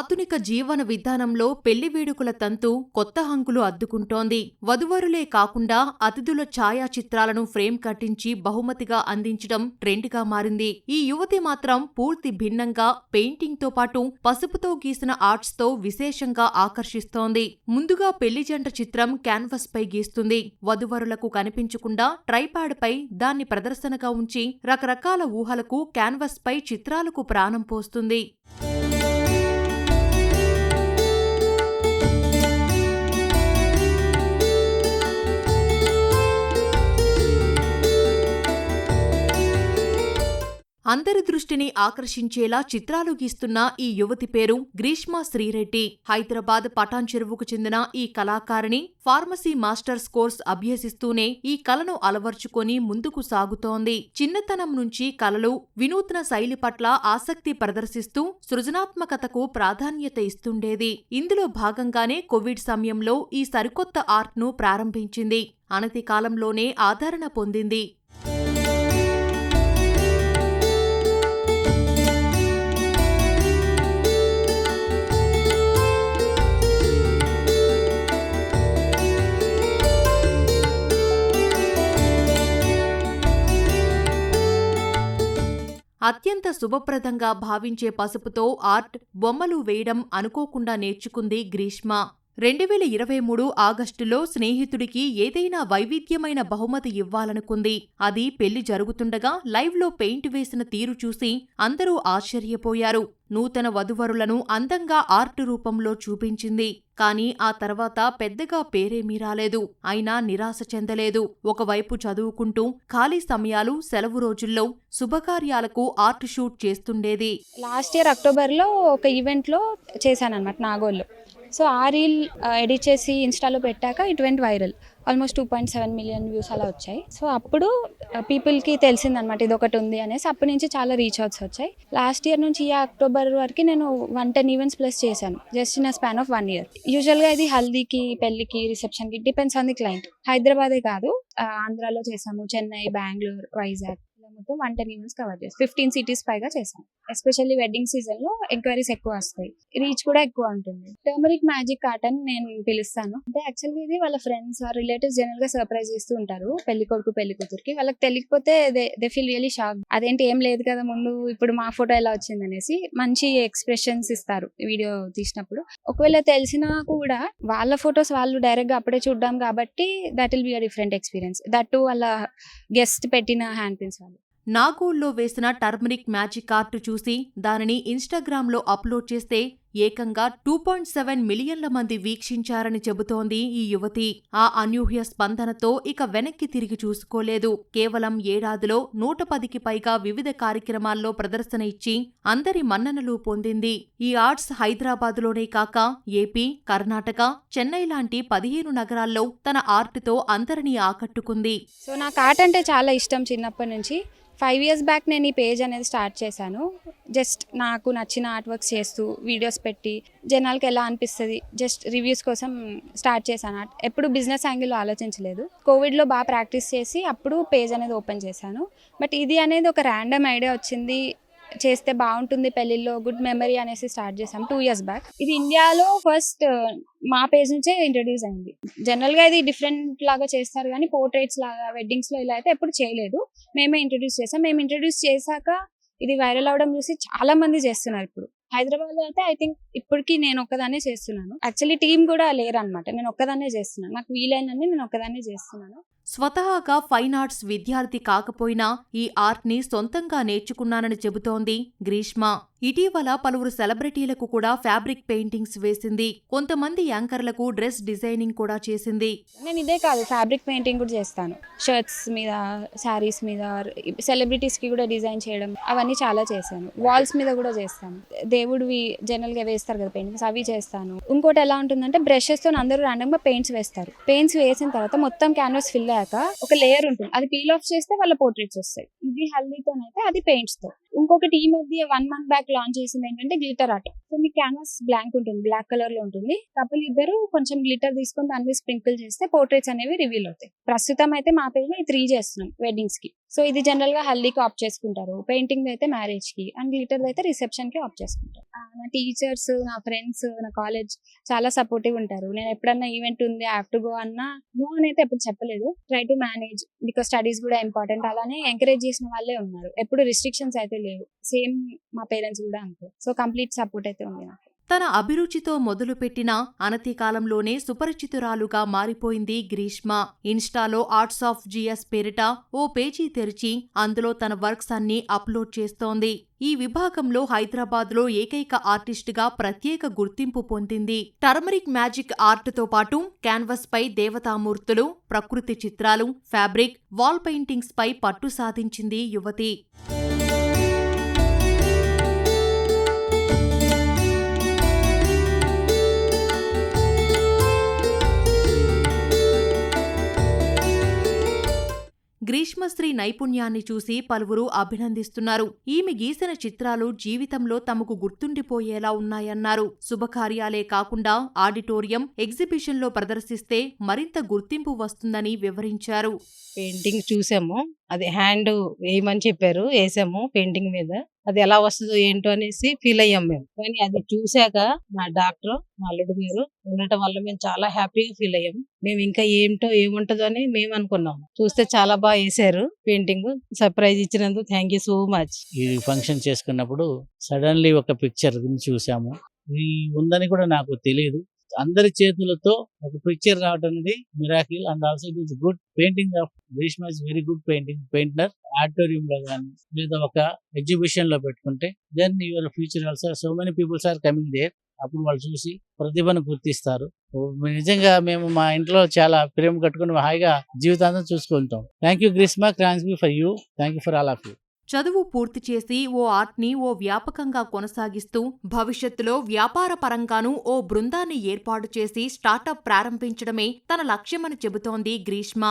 ఆధునిక జీవన విధానంలో పెళ్ళి వేడుకల తంతు కొత్త హంకులు అద్దుకుంటోంది. వధువరులే కాకుండా అతిథుల ఛాయాచిత్రాలను ఫ్రేమ్ కట్టించి బహుమతిగా అందించడం ట్రెండ్గా మారింది. ఈ యువతి మాత్రం పూర్తి భిన్నంగా పెయింటింగ్తో పాటు పసుపుతో గీసిన ఆర్ట్స్తో విశేషంగా ఆకర్షిస్తోంది. ముందుగా పెళ్ళి జంట చిత్రం క్యాన్వస్ పై గీస్తుంది. వధువరులకు కనిపించకుండా ట్రైపాడ్ పై దాన్ని ప్రదర్శనగా ఉంచి రకరకాల ఊహలకు క్యాన్వస్ పై చిత్రాలకు ప్రాణం పోస్తుంది. అందరి దృష్టిని ఆకర్షించేలా చిత్రాలు గీస్తున్న ఈ యువతి పేరు గ్రీష్మ శ్రీరెడ్డి. హైదరాబాద్ పటాన్ చెరువుకు చెందిన ఈ కళాకారిణి ఫార్మసీ మాస్టర్స్ కోర్స్ అభ్యసిస్తూనే ఈ కళను అలవర్చుకొని ముందుకు సాగుతోంది. చిన్నతనం నుంచి కళలు వినూత్న శైలి పట్ల ఆసక్తి ప్రదర్శిస్తూ సృజనాత్మకతకు ప్రాధాన్యత ఇస్తుండేది. ఇందులో భాగంగానే కోవిడ్ సమయంలో ఈ సరికొత్త ఆర్ట్ను ప్రారంభించింది. అనతి కాలంలోనే ఆదరణ పొందింది. అత్యంత శుభప్రదంగా భావించే పసుపుతో ఆర్ట్ బొమ్మలు వేయడం అనుకోకుండా నేర్చుకుంది గ్రీష్మ. రెండు వేల ఇరవై మూడు ఆగస్టులో స్నేహితుడికి ఏదైనా వైవిధ్యమైన బహుమతి ఇవ్వాలనుకుంది. అది పెళ్ళి జరుగుతుండగా లైవ్లో పెయింట్ వేసిన తీరు చూసి అందరూ ఆశ్చర్యపోయారు. నూతన వధువరులను అందంగా ఆర్ట్ రూపంలో చూపించింది. కానీ ఆ తర్వాత పెద్దగా పేరేమీ రాలేదు. అయినా నిరాశ చెందలేదు. ఒకవైపు చదువుకుంటూ ఖాళీ సమయాలు సెలవు రోజుల్లో శుభకార్యాలకు ఆర్ట్ షూట్ చేస్తుండేది. లాస్ట్ ఇయర్ అక్టోబర్లో ఒక ఈవెంట్లో చేశాను అనమాట నాగోల్లో. సో ఆ రీల్ ఎడిట్ చేసి ఇన్స్టాలో పెట్టాక it went viral almost two point seven million views అలా వచ్చాయి. సో అప్పుడు పీపుల్కి తెలిసిందనమాట ఇది ఒకటి ఉంది అనేసి అప్పటి నుంచి చాలా రీచ్ అవుట్స్ వచ్చాయి. లాస్ట్ ఇయర్ నుంచి ఈ అక్టోబర్ వరకు నేను వన్ టెన్ ఈవెంట్స్ ప్లస్ చేశాను. Just in span of one year యూజువల్గా ఇది హల్దీకి పెళ్ళికి రిసెప్షన్కి డిపెండ్స్ ఆన్ ది క్లయింట్ హైదరాబాదే కాదు ఆంధ్రాలో చేసాము చెన్నై బెంగళూరు వైజాగ్. మొత్తం వన్ టెన్ ఈవెంట్స్ కవర్ చేస్తాం. ఫిఫ్టీన్ సిటీస్ పైగా చేసాం ఎస్పెషల్లీ వెడ్డింగ్ సీజన్లో ఎంక్వైరీస్ ఎక్కువ వస్తాయి. రీచ్ కూడా ఎక్కువ ఉంటుంది. టర్మరిక్ మ్యాజిక్ ఆర్ట్ అని నేను పిలుస్తాను. అంటే యాక్చువల్గా ఇది వాళ్ళ ఫ్రెండ్స్ రిలేటివ్స్ జనరల్గా సర్ప్రైజ్ చేస్తూ ఉంటారు. పెళ్ళి కొడుకు పెళ్ళి కూతురికి. వాళ్ళకి తెలియకపోతే దే ఫీల్ రియలీ షాక్ అదేంటి? ఏం లేదు కదా ముందు ఇప్పుడు మా ఫోటో ఎలా వచ్చింది? అనేసి మంచి ఎక్స్ప్రెషన్స్ ఇస్తారు వీడియో తీసినప్పుడు. ఒకవేళ తెలిసినా కూడా వాళ్ళ ఫొటోస్ వాళ్ళు డైరెక్ట్గా అప్పుడే చూడ్డాం కాబట్టి that will be a different experience that వాళ్ళ గెస్ట్ పెట్టిన హ్యాండ్ పిన్స్ వాళ్ళు. నాగోల్లో వేసిన టర్మరిక్ మ్యాజిక్ ఆర్ట్ చూసి దానిని ఇన్స్టాగ్రామ్లో అప్లోడ్ చేస్తే ఏకంగా టూ పాయింట్ సెవెన్ మిలియన్ల మంది వీక్షించారని చెబుతోంది ఈ యువతి. ఆ అనూహ్య స్పందనతో ఇక వెనక్కి తిరిగి చూసుకోలేదు. కేవలం ఏడాదిలో నూట పదికి పైగా వివిధ కార్యక్రమాల్లో ప్రదర్శన ఇచ్చి అందరి మన్ననలు పొందింది. ఈ ఆర్ట్స్ హైదరాబాదులోనే కాక ఏపీ కర్ణాటక చెన్నై లాంటి పదిహేను నగరాల్లో తన ఆర్ట్తో అందరినీ ఆకట్టుకుంది. సో నాకు ఆర్ట్ అంటే చాలా ఇష్టం చిన్నప్పటి నుంచి. ఫైవ్ ఇయర్స్ బ్యాక్ నేను ఈ పేజ్ అనేది స్టార్ట్ చేశాను. జస్ట్ నాకు నచ్చిన ఆర్ట్ వర్క్స్ చేస్తూ వీడియోస్ పెట్టి జనాలకి ఎలా అనిపిస్తుంది జస్ట్ రివ్యూస్ కోసం స్టార్ట్ చేశాను ఆర్ట్. ఎప్పుడు బిజినెస్ యాంగిల్లో ఆలోచించలేదు. కోవిడ్లో బాగా ప్రాక్టీస్ చేసి అప్పుడు పేజ్ అనేది ఓపెన్ చేశాను. బట్ ఇది అనేది ఒక ర్యాండమ్ ఐడియా వచ్చింది చేస్తే బాగుంటుంది పెళ్ళిళ్ళలో గుడ్ మెమరీ అనేసి స్టార్ట్ చేసాం టూ ఇయర్స్ బ్యాక్. ఇది ఇండియాలో ఫస్ట్ మా పేజ్ నుంచే ఇంట్రడ్యూస్ అయింది. జనరల్గా ఇది డిఫరెంట్ లాగా చేస్తారు కానీ పోర్ట్రేట్స్ లాగా వెడ్డింగ్స్లో ఇలా అయితే ఎప్పుడు చేయలేదు. మేమే ఇంట్రడ్యూస్ చేసాం మేము ఇంట్రడ్యూస్ చేశాక ఇది వైరల్ అవడం చూసి చాలా మంది చేస్తున్నారు ఇప్పుడు. హైదరాబాద్లో అయితే ఐ థింక్ ఇప్పటికి నేను ఒక్కదానే చేస్తున్నాను. యాక్చువల్లీ టీం కూడా లేరనమాట నేను ఒక్కదాన్నే చేస్తున్నాను. నాకు వీలైనన్ని నేను ఒక్కదాన్నే చేస్తున్నాను. స్వతహాగా ఫైన్ ఆర్ట్స్ విద్యార్థి కాకపోయినా ఈ ఆర్ట్ని సొంతంగా నేర్చుకున్నానని చెబుతోంది గ్రీష్మ. ఇటీవల పలువురు సెలబ్రిటీలకు కూడా ఫ్యాబ్రిక్ పెయింటింగ్స్ వేసింది. కొంతమంది యాంకర్లకు డ్రెస్ డిజైనింగ్ కూడా చేసింది. నేను ఇదే కాదు ఫ్యాబ్రిక్ పెయింటింగ్ కూడా చేస్తాను. షర్ట్స్ మీద శారీస్ మీద సెలబ్రిటీస్కి కూడా డిజైన్ చేయడం అవన్నీ చాలా చేశాను. వాల్స్ మీద కూడా చేస్తాను. దేవుడివి జనరల్గా వేస్తారు కదా పెయింటింగ్స్ అవి చేస్తాను. ఇంకోటి ఎలా ఉంటుందంటే బ్రషెస్తో అందరూ ర్యాండమ్ పెయింట్స్ వేస్తారు. పెయింట్స్ వేసిన తర్వాత మొత్తం క్యాన్వాస్ ఫిల్ అయ్యాక ఒక లేయర్ ఉంటుంది. అది పీల్ ఆఫ్ చేస్తే వాళ్ళ పోర్ట్రేట్స్ వస్తాయి. ఇది హల్దీతోనైతే అది పెయింట్స్తో. ఇంకొకటి ఈ మధ్య వన్ మంత్ బ్యాక్ లాంచ్ చేసింది ఏంటంటే గ్లిటర్ ఆర్ట్ సో మీ క్యాన్వాస్ బ్లాంక్ ఉంటుంది బ్లాక్ కలర్లో ఉంటుంది. కపుల్ ఇద్దరు కొంచెం గ్లిటర్ తీసుకొని దాని మీద స్ప్రింకిల్ చేస్తే పోర్ట్రేట్స్ అనేవి రివీల్ అవుతాయి. ప్రస్తుతం అయితే మా పేరు త్రీ చేస్తున్నాం వెడ్డింగ్స్కి. సో ఇది జనరల్గా హల్దీకి ఆప్ చేసుకుంటారు. పెయింటింగ్ అయితే మ్యారేజ్కి అండ్ గ్లిటర్ అయితే రిసెప్షన్కి ఆప్ చేసుకుంటారు. నా టీచర్స్ నా ఫ్రెండ్స్ నా కాలేజ్ చాలా సపోర్టివ్ ఉంటారు. నేను ఎప్పుడన్నా ఈవెంట్ ఉంది హ్యావ్ టు గో అన్నా నో అని అయితే ఎప్పుడు చెప్పలేదు. Try to manage because studies కూడా ఇంపార్టెంట్ అలానే ఎంకరేజ్ చేసిన వాళ్ళే ఉన్నారు. ఎప్పుడు రిస్ట్రిక్షన్స్ అయితే లేవు. సేమ్ మా పేరెంట్స్ కూడా అంతే. సో కంప్లీట్ సపోర్ట్ అయితే ఉంది నాకు. తన అభిరుచితో మొదలుపెట్టిన అనతి కాలంలోనే సుపరిచితురాలుగా మారిపోయింది గ్రీష్మ. ఇన్స్టాలో ఆర్ట్స్ ఆఫ్ జిఎస్ పేరిట ఓ పేజీ తెరిచి అందులో తన వర్క్స్ అన్ని అప్లోడ్ చేస్తోంది. ఈ విభాగంలో హైదరాబాద్లో ఏకైక ఆర్టిస్టుగా ప్రత్యేక గుర్తింపు పొందింది. టర్మరిక్ మ్యాజిక్ ఆర్ట్తో పాటు క్యాన్వస్పై దేవతామూర్తులు ప్రకృతి చిత్రాలు ఫ్యాబ్రిక్ వాల్ పెయింటింగ్స్ పై పట్టు సాధించింది యువతి. గ్రీష్మశ్రీ నైపుణ్యాన్ని చూసి పలువురు అభినందిస్తున్నారు. ఈమె గీసిన చిత్రాలు జీవితంలో తమకు గుర్తుండిపోయేలా ఉన్నాయన్నారు. శుభకార్యాలే కాకుండా ఆడిటోరియం ఎగ్జిబిషన్లో ప్రదర్శిస్తే మరింత గుర్తింపు వస్తుందని వివరించారు. పెయింటింగ్ చూసాము. అది హ్యాండ్ వేయమని చెప్పారు వేసాము పెయింటింగ్ మీద. అది ఎలా వస్తుందో ఏంటో అనేసి ఫీల్ అయ్యాం మేము. కానీ అది చూశాక మా డాక్టర్ మా అల్లుడు గారు ఉండటం వల్ల మేము చాలా హ్యాపీగా ఫీల్ అయ్యాం. మేము ఇంకా ఏంటో ఏముంటదో అని మేము అనుకున్నాము. చూస్తే చాలా బాగా వేసారు పెయింటింగ్. సర్ప్రైజ్ ఇచ్చినందుకు థ్యాంక్ యూ సో మచ్. ఈ ఫంక్షన్ చేసుకున్నప్పుడు సడన్లీ ఒక పిక్చర్ చూసాము. ఇది ఉందని కూడా నాకు తెలియదు. అందరి చేతులతో ఒక పిక్చర్ రావడం అనేది miracle and also it is good painting of Bhishma is very good painting painter auditorium లో కానీ లేదా ఒక ఎగ్జిబిషన్లో పెట్టుకుంటే then your future also so many peoples are coming there అప్పుడు వాళ్ళు చూసి ప్రతిభను గుర్తిస్తారు. నిజంగా మేము మా ఇంట్లో చాలా ప్రేమ కట్టుకుని హాయిగా జీవితాంతం చూసుకుంటాం. Thank you Greeshma thank be for you thank you for all of you చదువు పూర్తి చేసి ఓ ఆర్ట్ని ఓ వ్యాపకంగా కొనసాగిస్తూ భవిష్యత్తులో వ్యాపార పరంగానూ ఓ బృందాన్ని ఏర్పాటు చేసి స్టార్టప్ ప్రారంభించడమే తన లక్ష్యమని చెబుతోంది గ్రీష్మ.